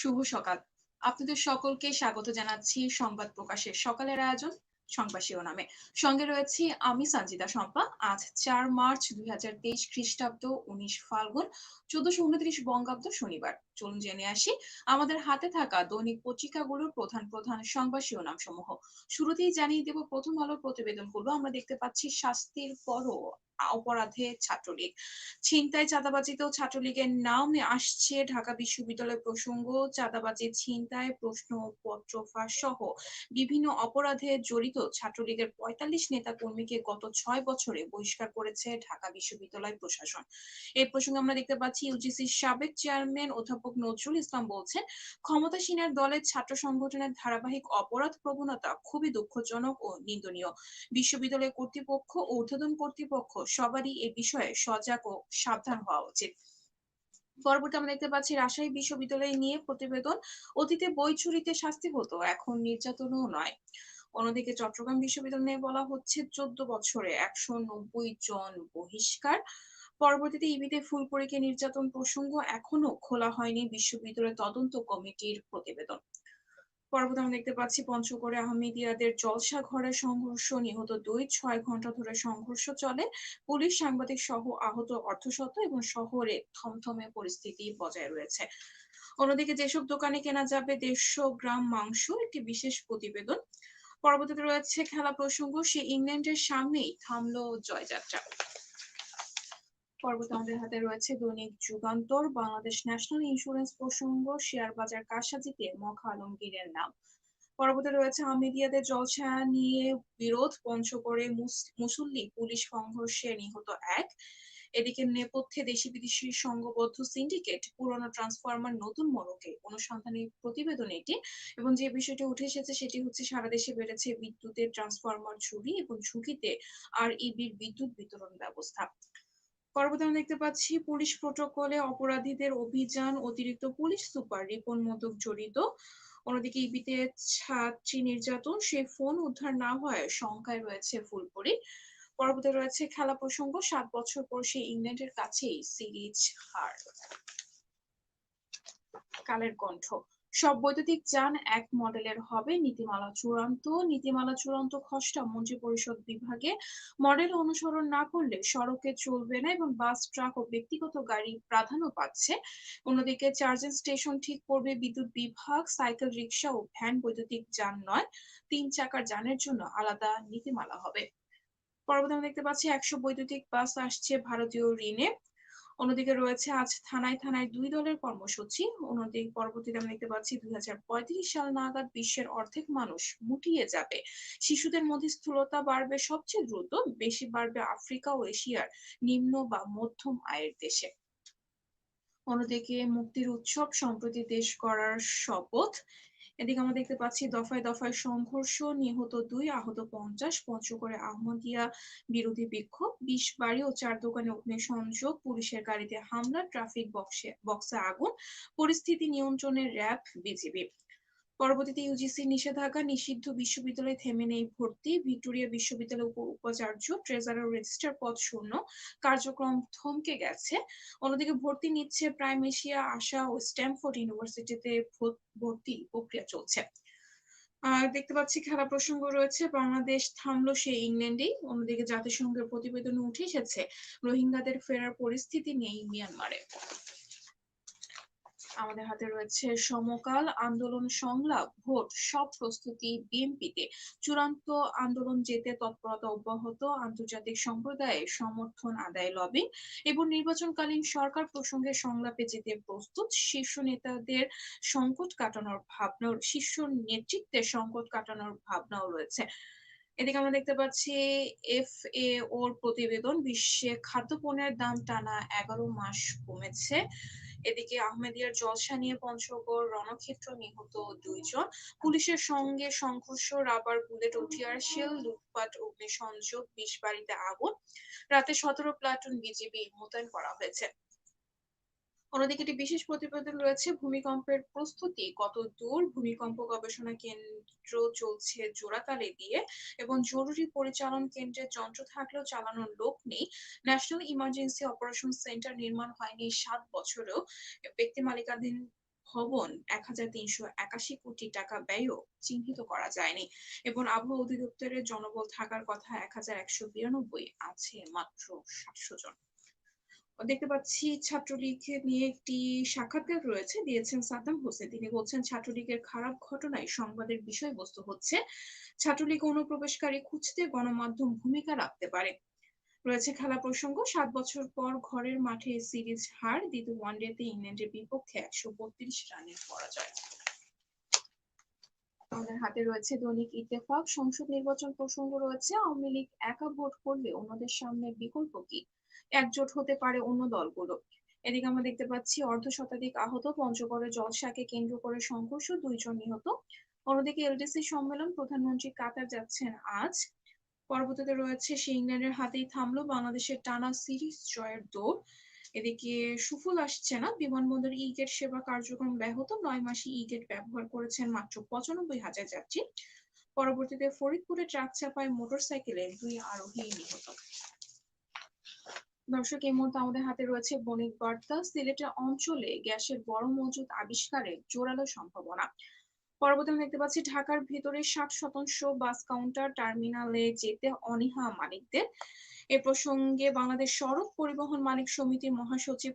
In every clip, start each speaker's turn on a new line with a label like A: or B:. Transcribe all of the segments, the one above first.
A: শুভ সকাল। আপনাদের সকলকে স্বাগত জানাচ্ছি সংবাদ প্রকাশের সকালের আয়োজন সংবাদ শিরোনামে। সঙ্গে রয়েছি আমি সঞ্জিতা শম্পা। আজ চার মার্চ দুই হাজার তেইশ খ্রিস্টাব্দ উনিশ ফাল্গুন, চোদ্দশো উনত্রিশ বঙ্গাব্দ শনিবার। চলুন জেনে আসি, আমাদের হাতে থাকা দৈনিক পত্রিকাগুলোর প্রধান প্রধান সংবাদ শিরোনাম সমূহ শুরুতেই জানিয়ে দেব, প্রথম আলোর প্রতিবেদনগুলো আমরা দেখতে পাচ্ছি শাস্তির পরও। অপরাধে ছাত্রলীগ। ছিনতাই চাঁদাবাজিতেও ছাত্রলীগের নাম আসছে ঢাকা বিশ্ববিদ্যালয় প্রসঙ্গ, চাঁদাবাজি, ছিনতাই, প্রশ্নপত্র ফাঁস সহ বিভিন্ন অপরাধে জড়িত ছাত্রলীগের পঁয়তাল্লিশ নেতা কর্মীকে গত ছয় বছরে বহিষ্কার করেছে ঢাকা বিশ্ববিদ্যালয় প্রশাসন। এই প্রসঙ্গে আমরা দেখতে পাচ্ছি, ইউজিসির সাবেক চেয়ারম্যান অধ্যাপক নজরুল ইসলাম বলছেন ক্ষমতাসীনের দলের ছাত্র সংগঠনের ধারাবাহিক অপরাধ প্রবণতা খুবই দুঃখজনক ও নিন্দনীয়। বিশ্ববিদ্যালয় কর্তৃপক্ষ ও ঊর্ধ্বতন কর্তৃপক্ষ সবারই এ বিষয়ে সজাগ ও সাবধান হওয়া উচিত। পরবর্তী আমরা দেখতে পাচ্ছি, রাজশাহী বিশ্ববিদ্যালয় নিয়ে প্রতিবেদন অতীতে বই চুরিতে শাস্তি হতো, এখন নির্যাতনও নয়। অন্যদিকে চট্টগ্রাম বিশ্ববিদ্যালয় বলা হচ্ছে, চোদ্দ বছরে একশো নব্বই জন বহিষ্কার। পরবর্তীতে ইবিতে ফুলপুরিকে নির্যাতন প্রসঙ্গ এখনও খোলা হয়নি বিশ্ববিদ্যালয় তদন্ত কমিটির প্রতিবেদন। পরবর্তী আমরা দেখতে পাচ্ছি পঞ্চগড়ে আহমেদিয়াদের জলসা ঘরে সংঘর্ষ, নিহত দুই, ছয় ঘণ্টা ধরে সংঘর্ষ চলে। পুলিশ, সাংবাদিক সহ আহত অর্ধশত এবং শহরে থমথমে পরিস্থিতি বজায় রয়েছে। অন্যদিকে যেসব দোকানে কেনা যাবে দেড়শো গ্রাম মাংস, একটি বিশেষ প্রতিবেদন। পরবর্তীতে রয়েছে খেলা প্রসঙ্গ, সে ইংল্যান্ডের সামনেই থামলো জয়যাত্রা। পরবর্তী আমাদের হাতে রয়েছে দৈনিক যুগান্তর, বাংলাদেশ ন্যাশনাল ইন্স্যুরেন্স প্রসঙ্গ, শেয়ার বাজার কারসাজিতে মখা আলমগীরের নাম। পরবর্তী রয়েছে আমেদিয়াদের জলসা নিয়ে বিরোধ পঞ্চগড়ে মুসল্লি পুলিশ সংঘর্ষে নিহত এক। এদিকে নেপথ্যে দেশি বিদেশি সংঘবদ্ধ সিন্ডিকেট পুরনো ট্রান্সফরমার নতুন মোড়কে অনুসন্ধানী প্রতিবেদন এটি, এবং যে বিষয়টি উঠে এসেছে সেটি হচ্ছে সারা দেশে বেড়েছে বিদ্যুতের ট্রান্সফরমার চুরি এবং ঝুঁকিতে আর ইবির বিদ্যুৎ বিতরণ ব্যবস্থা। পরবর্তী আমরা দেখতে পাচ্ছি, পুলিশ প্রোটোকলে অপরাধীদের অভিযান, অতিরিক্ত পুলিশ সুপার রিপন মোদক জড়িত। অন্যদিকে ইবিতে ছাত্রী নির্যাতন, সে ফোন উদ্ধার না হয় শঙ্কায় রয়েছে ফুলপুরি। পরবর্তী রয়েছে খেলা প্রসঙ্গ, সাত বছর পর সে ইংল্যান্ডের কাছেই সিরিজ হার। কালের কণ্ঠ। সব বৈদ্যুতিক যান এক মডেলের হবে। নীতিমালা চূড়ান্ত। নীতিমালা চূড়ান্ত খসড়া মন্ত্রী পরিষদ বিভাগে মডেল অনুসরণ না করলে সড়কে চলবে না এবং বাস, ট্রাক ও ব্যক্তিগত গাড়ি প্রাধান্য পাচ্ছে। অন্যদিকে চার্জিং স্টেশন ঠিক করবে বিদ্যুৎ বিভাগ, সাইকেল, রিক্সা ও ভ্যান বৈদ্যুতিক যান নয়। তিন চাকার যানের জন্য আলাদা নীতিমালা হবে। পরবর্তী দেখতে পাচ্ছি একশো বৈদ্যুতিক বাস আসছে ভারতীয় ঋণে। অন্যদিকে রয়েছে আজ থানায় থানায় দুই দলের কর্মসূচি। অন্যদিকে পরবর্তীতে আমরা দেখতে পাচ্ছি দুই সাল নাগাদ বিশ্বের অর্ধেক মানুষ মুটিয়ে যাবে। শিশুদের মধ্যে স্থূলতা বাড়বে সবচেয়ে দ্রুত, বেশি বাড়বে আফ্রিকা ও এশিয়ার নিম্ন বা মধ্যম আয়ের দেশে। অন্যদিকে মুক্তির উৎসব সম্প্রতি দেশ করার শপথ। এদিকে আমরা দেখতে পাচ্ছি দফায় দফায় সংঘর্ষ, নিহত দুই, আহত পঞ্চাশ, পঞ্চগড়ে আহমদিয়া বিরোধী বিক্ষোভ বিশ বাড়ি ও চার দোকানে অগ্নিসংযোগ, পুলিশের গাড়িতে হামলা, ট্রাফিক বক্সে বক্সে আগুন, পরিস্থিতি নিয়ন্ত্রণে র্যাব বিজিবি। পরবর্তীতে ইউজিসি নিষেধাজ্ঞা নিষিদ্ধ বিশ্ববিদ্যালয়ে থেমে নেই ভর্তি। ভিক্টোরিয়া বিশ্ববিদ্যালয় উপ উপাচার্য, ট্রেজারার রেজিস্টার পদ শূন্য। কার্যক্রম থমকে গেছে। অন্যদিকে ভর্তি নিচ্ছে প্রাইম এশিয়া আশা ও স্ট্যামফোর্ড ইউনিভার্সিটিতে ভর্তি প্রক্রিয়া চলছে। দেখতে পাচ্ছি খেলা প্রসঙ্গ রয়েছে। বাংলাদেশ থামলো সে ইংল্যান্ডেই। অন্যদিকে জাতিসংঘের প্রতিবেদন উঠে এসেছে। রোহিঙ্গাদের ফেরার পরিস্থিতি নেই মিয়ানমারে। আমাদের হাতে রয়েছে সমকাল আন্দোলন সংলাপ, ভোট, সব প্রস্তুতি বিএনপিতে। চূড়ান্ত আন্দোলন যেতে তৎপরতা অব্যাহত, আন্তর্জাতিক সম্প্রদায়ের সমর্থন আদায় লবি এবং নির্বাচনকালীন সরকার প্রসঙ্গে সংলাপে যেতে প্রস্তুত, শীর্ষ নেতাদের সংকট কাটানোর ভাবনা শীর্ষ নেতৃত্বের সংকট কাটানোর ভাবনাও রয়েছে। এদিকে আমরা দেখতে পাচ্ছি এফ এ ওর প্রতিবেদন, বিশ্বে খাদ্যপণ্যের দাম টানা এগারো মাস কমেছে। এদিকে আহমেদিয়ার জলসা নিয়ে পঞ্চগড় রণক্ষেত্র নিহত দুইজন। পুলিশের সঙ্গে সংঘর্ষ, রাবার বুলেট উঠিয়ার শেল, লুটপাট, অগ্নিসংযোগ, বিষ বাড়িতে আগুন। রাতে সতেরো প্লাটুন বিজিবি মোতায়েন করা হয়েছে। অন্যদিকে একটি বিশেষ প্রতিবেদন রয়েছে, ভূমিকম্পের প্রস্তুতি কত দূর? ভূমিকম্প গবেষণা কেন্দ্র চলছে জোড়াতালে দিয়ে এবং জরুরি পরিচালন কেন্দ্রের যন্ত্র থাকলেও চালানোর লোক নেই। ন্যাশনাল ইমার্জেন্সি অপারেশন সেন্টার নির্মাণ হয়নি সাত বছরেও। ব্যক্তি মালিকাধীন ভবন এক হাজার তিনশো একাশি কোটি টাকা ব্যয়ও চিহ্নিত করা যায়নি এবং আবহাওয়া অধিদপ্তরের জনবল থাকার কথা এক হাজার একশো বিরানব্বই আছে মাত্র সাতশো জন। দেখতে পাচ্ছি ছাত্রলীগ নিয়ে একটি সাক্ষাৎকার রয়েছে দিয়েছেন সাদ্দাম হোসেন। তিনি বলছেন, ছাত্রলীগের খারাপ ঘটনায় সংবাদের বিষয়বস্তু হচ্ছে ছাত্রলীগ অনুপ্রবেশকারী খুঁজতে গণমাধ্যম ভূমিকা রাখতে পারে। রয়েছে খেলা প্রসঙ্গ, সাত বছর পর ঘরের মাঠে সিরিজ হার, দ্বিতীয় ওয়ানডেতে ইংল্যান্ডের বিপক্ষে একশো বত্রিশ রানের পরাজয়। আমাদের হাতে রয়েছে দৈনিক ইত্তেফাক। সংসদ নির্বাচন প্রসঙ্গ রয়েছে। আওয়ামী লীগ একা ভোট করলে অন্যদের সামনে বিকল্প কি? একজোট হতে পারে অন্য দলগুলো। এদিকে আমরা দেখতে পাচ্ছি অর্ধ শতাধিক আহত, পঞ্চগড়ে জলসাকে কেন্দ্র করে সংঘর্ষ, দুইজন নিহত। অন্যদিকে এলডিসি সম্মেলন, প্রধানমন্ত্রী কাতার যাচ্ছেন আজ। পরবর্তীতে রয়েছে সে ইংল্যান্ডের হাতেই থামলো বাংলাদেশের টানা সিরিজ জয়ের দৌড়। এদিকে সুফল আসছে না। বিমানবন্দর ই গেট সেবা কার্যক্রম ব্যাহত। নয় মাসে ই গেট ব্যবহার করেছেন মাত্র পঁচানব্বই হাজার যাত্রী। পরবর্তীতে ফরিদপুরে ট্রাক চাপায় মোটরসাইকেলে দুই আরোহী নিহত। দর্শক, এই মুহূর্তে আমাদের হাতে রয়েছে বণিক বার্তা। সিলেটের অঞ্চলে গ্যাসের বড় মজুদ আবিষ্কারের জোরালো সম্ভাবনা। পরবর্তী দেখতে পাচ্ছি, ঢাকার ভেতরে ষাট শতাংশ বাস কাউন্টার টার্মিনালে যেতে অনীহা মালিকদের। এ প্রসঙ্গে বাংলাদেশ সড়ক পরিবহন মালিক সমিতির মহাসচিব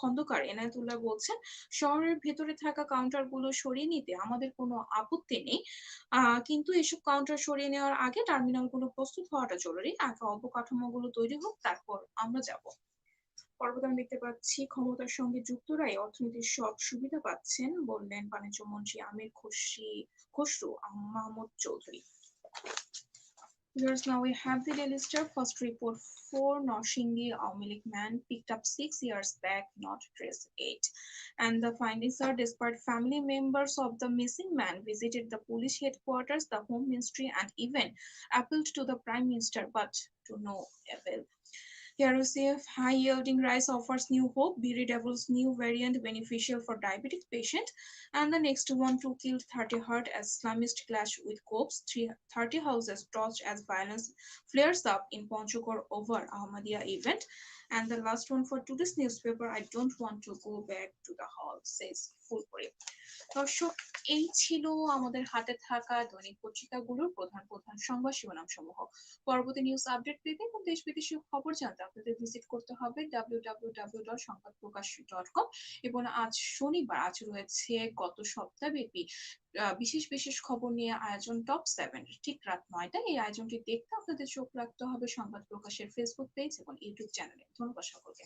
A: খন্দকার এনায়তুল্লাহ বলছেন, শহরের ভেতরে থাকা কাউন্টারগুলো সরিয়ে নিতে আমাদের কোনো আপত্তি নেই। কিন্তু এসব কাউন্টার সরিয়ে নেওয়ার আগে টার্মিনালগুলো প্রস্তুত হওয়াটা জরুরি। আগে অবকাঠামোগুলো তৈরি হোক, তারপর আমরা যাব। পরবর্তী আমি দেখতে পাচ্ছি, ক্ষমতার সঙ্গে যুক্তরাই অর্থনীতির সব সুবিধা পাচ্ছেন বললেন বাণিজ্য মন্ত্রী আমির খুশি Khasru Mahmud Chowdhury. Viewers, now we have the daily star first report. Four Noshingi Aumilik man picked up six years back, not trace eight. And the findings are despite family members of the missing man visited the police headquarters, the home ministry, and even appealed to the prime minister, but to no avail. Here we see high yielding rice offers new hope. Berry Devil's new variant beneficial for diabetic patient. And the next one to kill 30 heart as Islamist clash with copes. 30 houses torched as violence flares up in Ponchokor over Ahmadiyya event. And the last one for today's newspaper, I don't want to go back to the hall, says Fulpuri. দর্শক এই ছিল আমাদের হাতে থাকা দৈনিক পত্রিকাগুলোর প্রধান প্রধান সংবাদ শিরোনাম সমূহ পরবর্তী নিউজ আপডেট পেতে এবং দেশ বিদেশের খবর জানতে আপনাদের ভিজিট করতে হবে ডাব্লিউ ডট সংবাদ প্রকাশ ডট কম এবং আজ শনিবার, আজ রয়েছে গত সপ্তাহব্যাপী বিশেষ বিশেষ খবর নিয়ে আয়োজন টপ সেভেন ঠিক রাত নয়টা এই আয়োজনটি দেখতে আপনাদের চোখ রাখতে হবে সংবাদ প্রকাশের ফেসবুক পেজ এবং ইউটিউব চ্যানেলে ধন্যবাদ সকলকে।